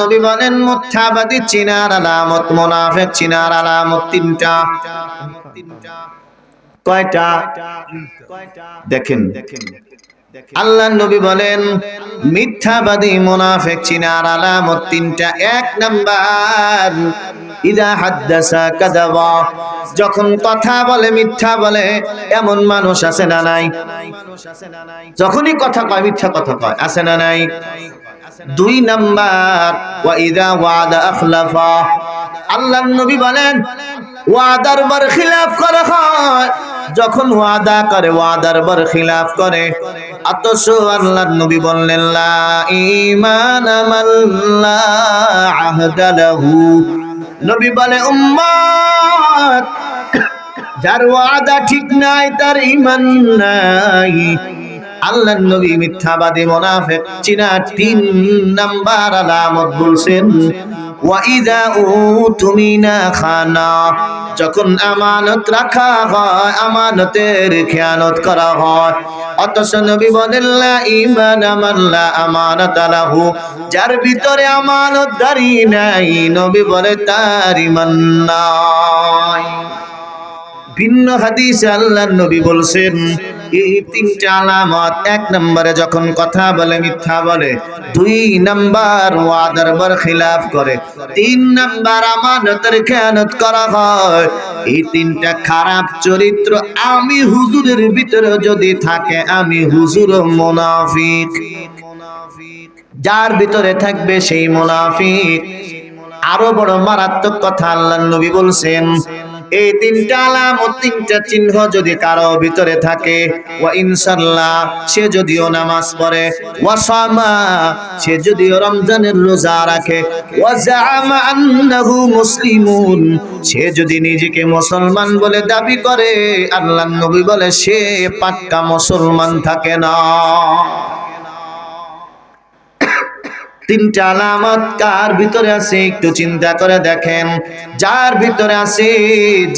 নবী বলেন, মুত্তাবাদী চিনার আলামত, মুনাফিক চিনার আলামত তিনটা। কয়টা? দেখেন। আল্লাহ নবী বলেন, মিথ্যাবাদী, মুনাফিক চিনার আলামত তিনটা। এক নাম্বার, ইদা হাদ্দাসা কাযাবা যখন কথা বলে, মিথ্যা বলে, এমন মানুষ আছে না নাই? যখনই কথা কয়, মিথ্যা কথা কয়, আছে না নাই? দুই নাম্বার, ওয়া ইদা ওয়াদা আখলাফা। আল্লাহ নবী বলেন, ওয়াদার বার খিলাফ করা হয়। যখন ওয়াদা করে, ওয়াদার বার খিলাফ করে। অথচ আল্লাহর নবী বললেন, লা ঈমান মাল্লা আহদা লাহু। নবী বলে, উম্মত, যার ওয়াদা ঠিক নাই, তার ঈমান নাই। আল্লাহর নবী মিথ্যাবাদী মুনাফিক চিনা তিন নাম্বার আলামত বলছেন, ওয়াইদা উতুমিনা খানা যখন আমানত রাখা হয়, আমানতের খেয়ানত করা হয়। অথচ নবী বলেন, লা ঈমান আমাল্লা আমানত আলাহু যার ভিতরে আমানত দাঁড়ি নাই, নবী বলে তার ঈমান ভিন্ন হাদিস আল্লাহ নবী বলছেন, এই তিনটা আলামত, এক নম্বরে যখন কথা বলে, মিথ্যা বলে, দুই নাম্বার ওয়াদার বর খিলাফ করে, তিন নাম্বার আমানতের খেয়ানত করা হয়। এই তিনটা খারাপ চরিত্র আমি হুজুরের ভিতরে যদি থাকে, আমি হুজুর মুনাফিক। যার ভিতরে থাকবে সেই মুনাফিক। আরও বড় মারাত্মক কথা আল্লাহ নবী বলছেন এই তিনটা আলামত, তিনটা চিহ্ন যদি কারও ভিতরে থাকে, ওয়া ইনশাল্লাহ সে যদিও নামাজ পড়ে, ওয়া সামা, সে যদিও রমজানের রোজা রাখে, ওয়া জামা আন্নাহু মুসলিমুন, সে যদি নিজেকে মুসলমান বলে দাবি করে আল্লাহ নবী বলে সে পাক্কা মুসলমান থাকে না। তিনটা আলামত কার ভিতরে আছে? একটু চিন্তা করে দেখেন। যার ভিতরে আছে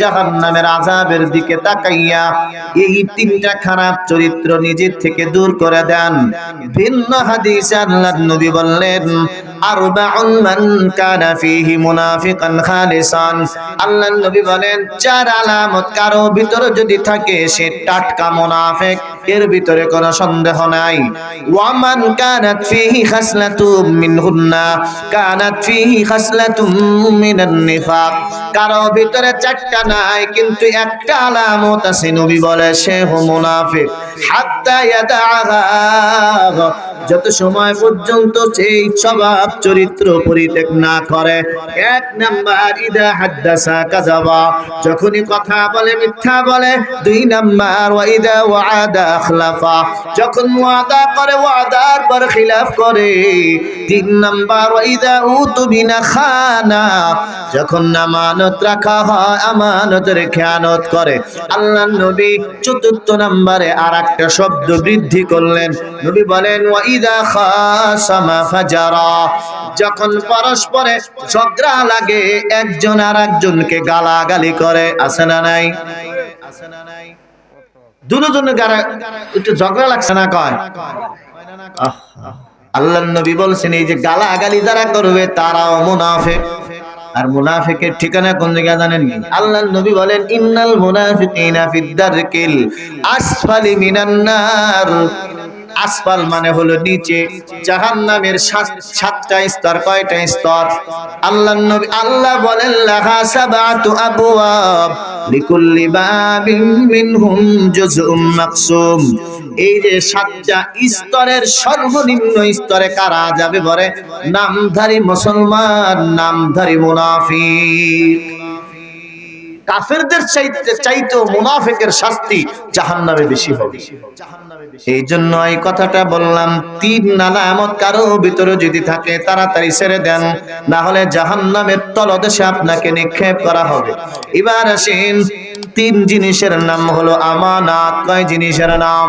জাহান্নামের আযাবের দিকে তাকাইয়া এই তিনটা খারাপ চরিত্র নিজের থেকে দূর করে দেন। ভিন্ন হাদিস আল্লাহর নবী বললেন, আরবাউন মান কানা ফীহি মুনাফিকান খালিসান। আল্লাহর নবী বলেন চার আলামত কারও ভিতরে যদি থাকে, সে টাটকা মুনাফিক। এর ভিতরে কোনো সন্দেহ নাই। ওয়ামান কানাত ফিহি খাসলাতুম মিনহুন্না, কানাত ফিহি খাসলাতুম মিনান নিফাক। কারও ভিতরে চারটা নাই, কিন্তু একটা আলামত আছে, নবী বলে সে মুনাফিক। হাত্তা ইয়াদাহা যত সময় পর্যন্ত সেই স্বভাব চরিত্র পরিত্যাগ না করে, এক নাম্বার, ইদা হাদ্দাসা কাযাবা যখনই কথা বলে, মিথ্যা বলে, দুই নাম্বার, ওয়াইদা ওয়াদা আখলাফা যখন ওয়াদা করে, ওয়াদার পর খিলাফ করে। তিন নাম্বার, ওয়াইদা উতুবিনা খানা যখন আমানত রাখা হয়, আমানতের খেয়ানত করে। আল্লাহ নবী চতুর্থ নাম্বারে আর একটা শব্দ বৃদ্ধি করলেন। নবী বলেন ফাজারা যখন পরস্পরে ঝগড়া লাগে, একজন আর একজনকে গালাগালি করে, আছে না নাই? লাগছে না কয়? আল্লাহ নবী যে গালাগালি যারা করবে, তারাও আর ঠিকানা কোন আল্লাহ নবী বলেন, ইন্নাল আসফালি মিনান আসফাল মানে হলো নিচে, জাহান্নামের সাত- সাতটা স্তর, কয়টা স্তর? আল্লাহ নবী আল্লাহ বলেন, লাহা সাবাতু আবওয়াব, লিকুল্লি বাবিন মিনহুম জুজউম মাকসুম। এই যে সাতটা স্তরের সর্বনিম্ন স্তরে কারা যাবে বলে? নামধারী মুসলমান, নামধারী মুনাফিক। কাফেরদের চাইতে চাইতে মুনাফেকের শাস্তি জাহান্নামে বেশি হবে। এই জন্য এই কথাটা বললাম, তিন নানা নালামত কারও ভিতরে যদি থাকে, তাড়াতাড়ি ছেড়ে দেন। না হলে জাহান্নামের তলদেশে আপনাকে নিক্ষেপ করা হবে। এবার আসেন, তিন জিনিসের নাম হলো আমানাত। কয় জিনিসের নাম?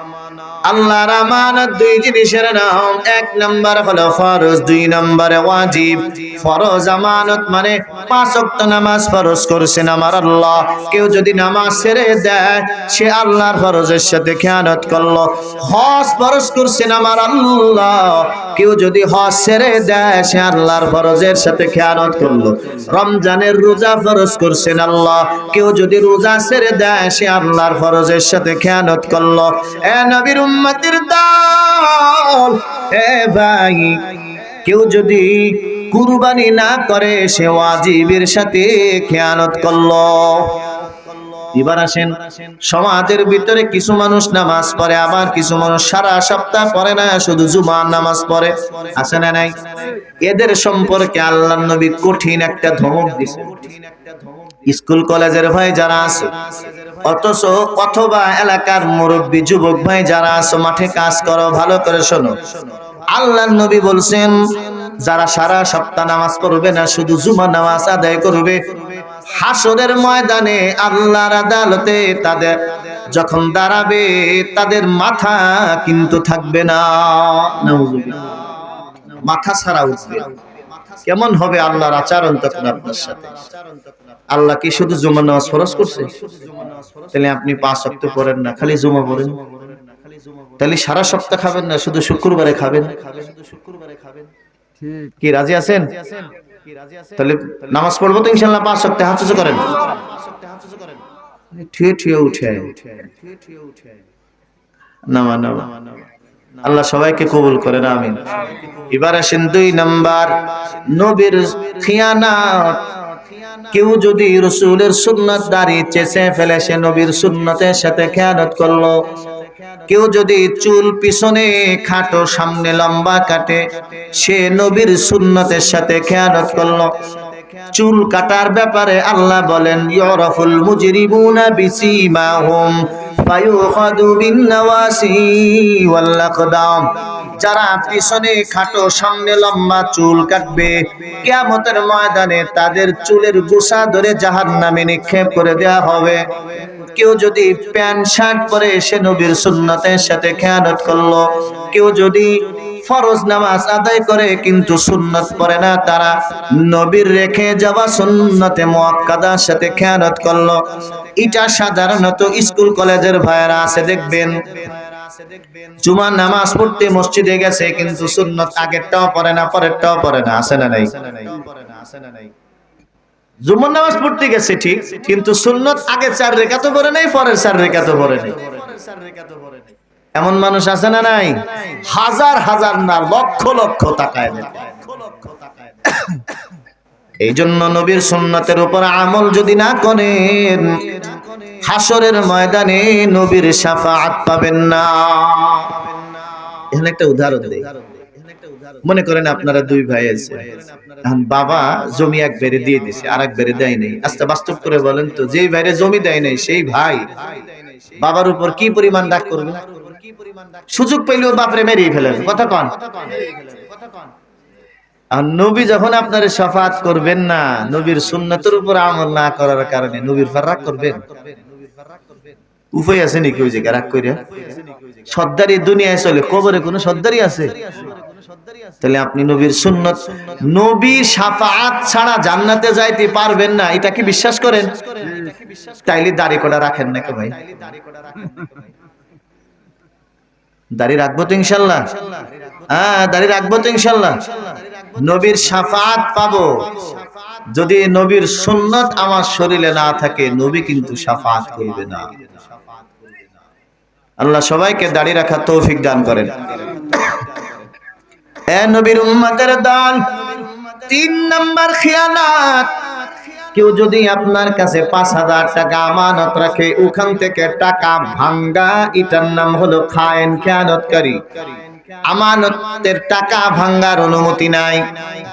আল্লাহর আমানত দুই জিনিসের নাম। এক নাম্বার হলো ফরজ, দুই নম্বরে ওয়াজিব। ফরজ আমানত মানে পাঁচ ওয়াক্ত নামাজ ফরজ করছেন আমার আল্লাহ। কেউ যদি নামাজ ছেড়ে দেয়, সে আল্লাহর ফরজের সাথে খেয়ানত করল। হজ ফরজ করছেন আমার আল্লাহ। কেউ যদি হজ ছেড়ে দেয়, সে আল্লাহর ফরজের সাথে খেয়ানত করল। রমজানের রোজা ফরজ করছেন আল্লাহ। কেউ যদি রোজা ছেড়ে দেয়, সে আল্লাহর ফরজের সাথে খেয়ানত করল। এ নবীর উম্মতির দল। এ ভাই, কেউ যদি কুরবানি না করে, সে ওয়াজিবের সাথে খেয়ানত করল। এবার আসেন, সমাজের ভিতরে কিছু মানুষ নামাজ পড়ে, আবার কিছু মানুষ সারা সপ্তাহ পড়ে না, শুধু জুমার নামাজ পড়ে। আছে না নাই? এদের সম্পর্কে আল্লাহ নবী কঠিন একটা ধমক দিছে। স্কুল কলেজের ভাই যারা আছে, অথচ অথবা এলাকার মুরব্বী, যুবক ভাই যারা আছে, মাঠে কাজ করো, ভালো করে শোনো। আল্লাহ নবী বলছেন, যারা সারা সপ্তাহ নামাজ পড়বে না, শুধু জুমা নামাজ আদায় করবে। হাসরের ময়দানে আল্লাহর আদালতে তাদের যখন দাঁড়াবে, তাদের মাথা কিন্তু থাকবে না। মাথা ছাড়া উঠবে। কেমন হবে আল্লাহর আচরণ তখন আপনার সাথে? আল্লাহ কি শুধু জুমা নামাজ ফরজ করছে? তাহলে আপনি পাঁচ সপ্তাহ পড়েন না খালি জুমা পড়েন। তাহলে সারা সপ্তাহ খাবেন না শুধু শুক্রবারে খাবেন। কি রাজি আছেন? তাহলে নামাজ পড়ব তো ইনশাল্লাহ পাঁচ সপ্তাহে উঁচু করেন। ঠিয়ে ঠিয়ে উঠে। নামা নামা। আল্লাহ সবাইকে কবুল করেন আমিন। এবার আসেন দুই নাম্বার নবীর খিয়ানাত। কেউ যদি রসুলের সুন্নত দাঁড়িয়ে চেষে ফেলে, সে নবীর সুন্নতের সাথে খেয়ানত করল। কেউ যদি চুল পিছনে খাটো, সামনে লম্বা কাটে, সে নবীর সুন্নতের সাথে খেয়ানত করল। চুল কাটার ব্যাপারে আল্লাহ বলেন ইয়রফুল মুজরিমুনা বিসিমাহুম ফায়ুখাদু বিন নাওয়াসি ওয়াল আকদাম। যারা পিছনে খাটো, সামনে লম্বা চুল কাটবে, কিয়ামতের ময়দানে তাদের চুলের গোসা ধরে জাহান্নামে নিক্ষেপ করে দেওয়া হবে। কেউ যদি প্যান্ট, শার্ট পরে সে নবীর সুন্নতের সাথে খেয়ানত করল, কেউ যদি ফরজ নামাজ আদায় করে কিন্তু সুন্নত পড়ে না, তারা নবীর রেখে যাওয়া সুন্নতে মুআক্কাদার সাথে খেয়ানত করল। এটা সাধারণত স্কুল, কলেজের ভাইয়েরা আছে, দেখবেন। জুমার নামাজ পড়তে মসজিদে গেছে, কিন্তু সুন্নত আগেরটাও পড়ে না, পরেরটাও পড়ে না, আছে না নাই? জুমার নামাজ পড়তে গেছে ঠিক, কিন্তু সুন্নত আগে চার রেখা তো পড়ে নাই, পরের চার রেখা তো পড়ে নাই। এমন মানুষ আছে না নাই? হাজার হাজার না, লক্ষ লক্ষ টাকায় এই জন্য নবীর সুন্নতের উপর আমল যদি না করেন হাসরের ময়দানে নবীর সাফাত পাবেন না। এখানে একটা উদাহরণ দেই। মনে করেন আপনারা দুই ভাই আছে। বাবা জমি এক বেড়ে দিয়ে দিছে আর এক বেড়ে দেয় নাই। আস্তে বাস্তব করে বলেন তো, যেই বাইরে জমি দেয় নাই, সেই ভাই বাবার উপর কি পরিমাণ রাগ করবে? সুযোগ পাইলেও বাপরে মেরিয়ে ফেলেন, কথা কন। আর নবী যখন আপনার সফাত করবেন না, নবীর সুন্নতের উপর আমল না করার কারণে নবীর ফার রাগ করবেন? উপায় আছে নাকি ওই জায়গায়? রাগ করিয়া সর্দারি দুনিয়ায় চলে, কবরে কোনো সর্দারি আছে? তাহলে আপনি নবীর সুন্নত, নবী সাফাত ছাড়া জান্নাতে যাইতে পারবেন না, এটা কি বিশ্বাস করেন? তাইলে দাড়ি কটা রাখেন নাকি ভাই? দাড়ি রাখব তো ইনশাল্লাহ। হ্যাঁ দাড়ি রাখব তো ইনশাল্লাহ। নবীর সাফাত পাবো। যদি নবীর সুন্নত আমার শরীরে না থাকে, নবী কিন্তু সাফাত করবে না। আল্লাহ সবাইকে দাড়ি রাখা তৌফিক দান করেন। এ নবীর উম্মতের দল তিন নাম্বার খিয়ানাত কেউ যদি আপনার কাছে পাঁচ হাজার টাকা আমানত রাখে, ওখান থেকে টাকা ভাঙ্গা, এটার নাম হলো খায়েন খেয়ানতকারী আমানতের টাকা ভাঙ্গার অনুমতি নাই।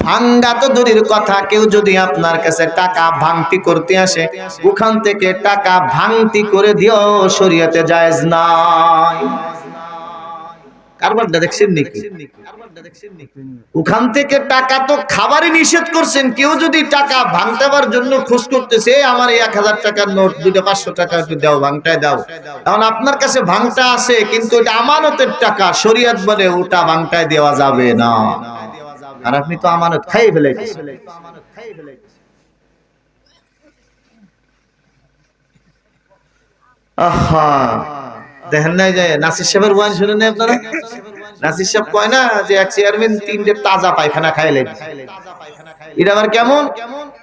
ভাঙ্গা তো দূরের কথা, কেউ যদি আপনার কাছে টাকা ভাঙতি করতে আসে, ওখান থেকে টাকা ভাঙতি করে দিও শরীয়তে জায়েজ নাই। কারবারটা দেখছেন নাকি? ওখান থেকে টাকা তো খাবারই নিষেধ করছেন। কেউ যদি টাকা ভাঙতাবার জন্য খোঁজ করতেছে, আমার এক হাজার টাকার নোট দুটো পাঁচশো টাকা একটু দাও, ভাঙটায় দাও। এখন আপনার কাছে ভাঙটা আছে, কিন্তু এটা আমানতের টাকা, শরিয়ত বলে ওটা ভাঙটায় দেওয়া যাবে না। আর আপনি তো আমানত খাইয়ে ফেলেছেন আহা! দেখেন নাই যে নাসির সাহেবের শুনেন আপনারা? নাসির সাহেব কয় না যে এক চেয়ারম্যান তিনটে তাজা পায়খানা খাইলেন। এটা আবার কেমন?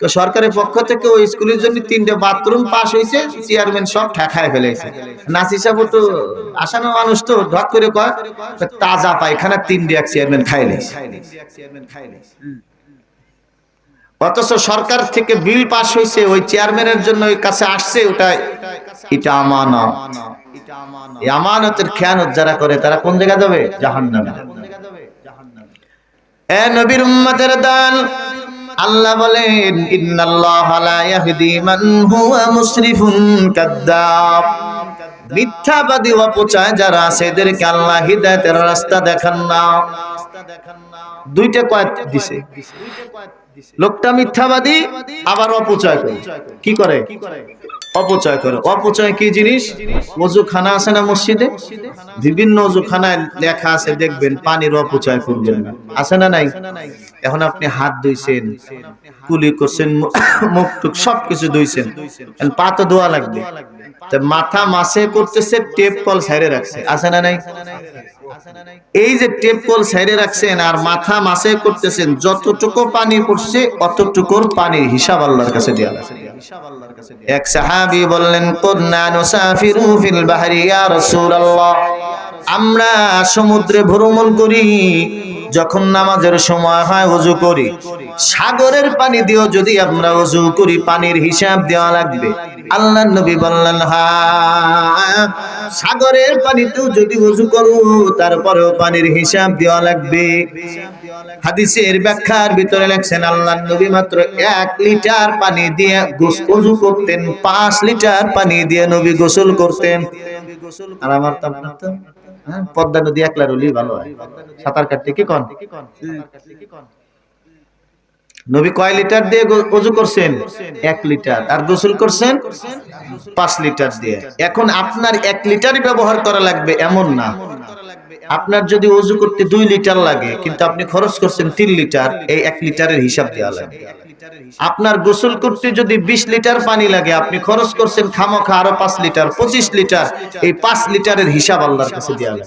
তো সরকারের পক্ষ থেকে ওই স্কুলের জন্য তিনটে বাথরুম পাস হয়েছে চেয়ারম্যান সব ঠেকায় ফেলেছে নাসির সাহেব তো আসানো মানুষ তো, ঢক করে কয় তাজা পায়খানা তিনটে এক চেয়ারম্যান খাইলে। অথচ সরকার থেকে বিল পাস হয়েছে ওই চেয়ারম্যানের জন্য ওই কাছে আসছে ওটা এটা আমানত আমানতের খেয়ানত যারা করে, তারা কোন জায়গা যাবে? জাহান্নামে। এ নবীর উম্মতের দান আল্লাহ বলেন, ইন্নাল্লাহ লা ইয়াহদি মান হুয়া মুসরিফুন কাদ্দাব। মিথ্যাবাদী অপচয় যারা আছে আল্লাহ হিদায়াতের রাস্তা দেখান না। দুইটা কয়েক দিছে। লোকটা মিথ্যাবাদী, আবার অপচয় করে। কি করে? অপচয় করে। অপচয় কি জিনিস? অজুখানা আছে না মসজিদে? বিভিন্ন অজুখানায় লেখা আছে, দেখবেন পানির অপচয় করবেন না। আছে না নাই? এখন আপনি হাত ধুইছেন, কুলি করছেন মুখ টুক সবকিছু ধুইছেন পা তো ধোয়া লাগবে। মাথা মাসে করতেছে, টেপ কল সাইডে রাখছে। আছে না নাই? এই যে টেপ কল সাইডে রাখছেন আর মাথা মাসে করতেছেন, যতটুকু পানি পড়ছে, অতটুকুর পানি হিসাব আল্লাহর কাছে দেওয়া এক সাহাবি বললেন ফিল বাহরি, ইয়া রাসূলুল্লাহ। আমরা সমুদ্রে ভ্রমণ করি যখন নামাজের সময় হয় ওযু করি। সাগরের পানি দিয়েও যদি আমরা ওযু করি, পানির হিসাব দেওয়া লাগবে। আল্লাহ নবী বললেন হ্যাঁ সাগরের পানিতেও যদি ওযু করো, তারপরেও পানির হিসাব দেওয়া লাগবে। হাদিসের ব্যাখ্যার ভিতরে লেখছেন আল্লাহ নবী মাত্র এক লিটার পানি দিয়ে গোসল করতেন, পাঁচ লিটার পানি দিয়ে নবী গোসল করতেন। আর আমার তো পদ্মা নদী একলা রলি ভালো হয়। সাঁতার কাটতে কি কন? নবী কয় লিটার দিয়ে অজু করছেন? এক লিটার। আর গোসল করছেন? পাঁচ লিটার দিয়ে। এখন আপনার এক লিটারই ব্যবহার করা লাগবে এমন না। আপনার যদি অজু করতে দুই লিটার লাগে, কিন্তু আপনি খরচ করছেন তিন লিটার, এই এক লিটারের হিসাব দেওয়া লাগে আপনার গোসল করতে যদি বিশ লিটার পানি লাগে আপনি খরচ করছেন খামোখা আরও পাঁচ লিটার পঁচিশ লিটার এই পাঁচ লিটারের হিসাব আল্লাহর কাছে দেওয়া